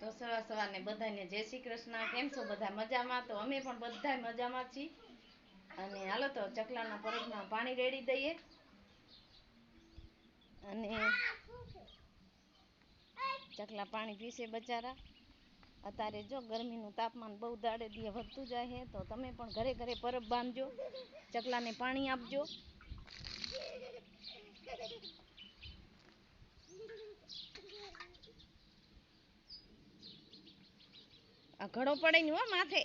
તો સવાર સવારને બધાને જય શ્રી કૃષ્ણ. કેમ છો બધા મજામાં? તો અમે પણ બધા મજામાં છીએ. અને હાલો તો ચકલાના પરબમાં પાણી રેડી દઈએ. અને ચકલા પાણી પીશે બચારા. અત્યારે જો ગરમીનું તાપમાન બહુ દાડે દીએ વધતું જાય છે તો તમે પણ ઘરે ઘરે પરબ બાંધજો. ચકલાને પાણી આપજો. આ ઘડો પડે ને હો માથે.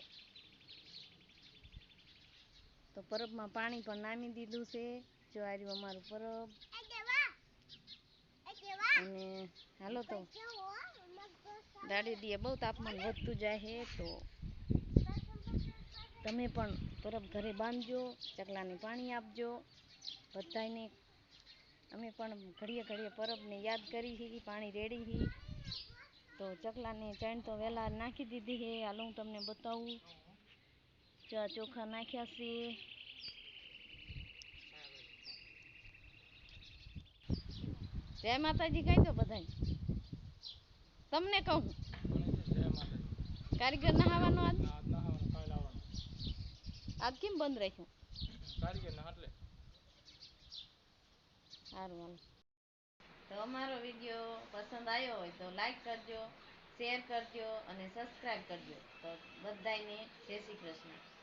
તો પરબમાં પાણી પણ નામી દીધું છે. જો આવ્યું અમારું પરબ. અને હાલો તો દાડી દીએ બહુ તાપમાન વધતું જાય છે, તો તમે પણ પરબ ઘરે બાંધજો, ચકલાને પાણી આપજો. બધાને અમે પણ ઘડીએ ઘડીએ પરબને યાદ કરી હી, પાણી રેડી હી. તો ચકલાની ચણ તો વહેલા નાખી દીધી છે હાલ હું તમને બતાવું. આ ચોખા નાખ્યા છે. જય માતાજી કહી દો બધાને તમને કહું. કારીગર નહાવાનો આજ? આજ કેમ બંધ રાખ્યું? સારું હાલો. તો અમારો વીડિયો પસંદ આવ્યો હોય તો લાઈક કરજો શેર કરજો અને સબસ્ક્રાઈબ કરજો. તો બધાને જય શ્રી કૃષ્ણ.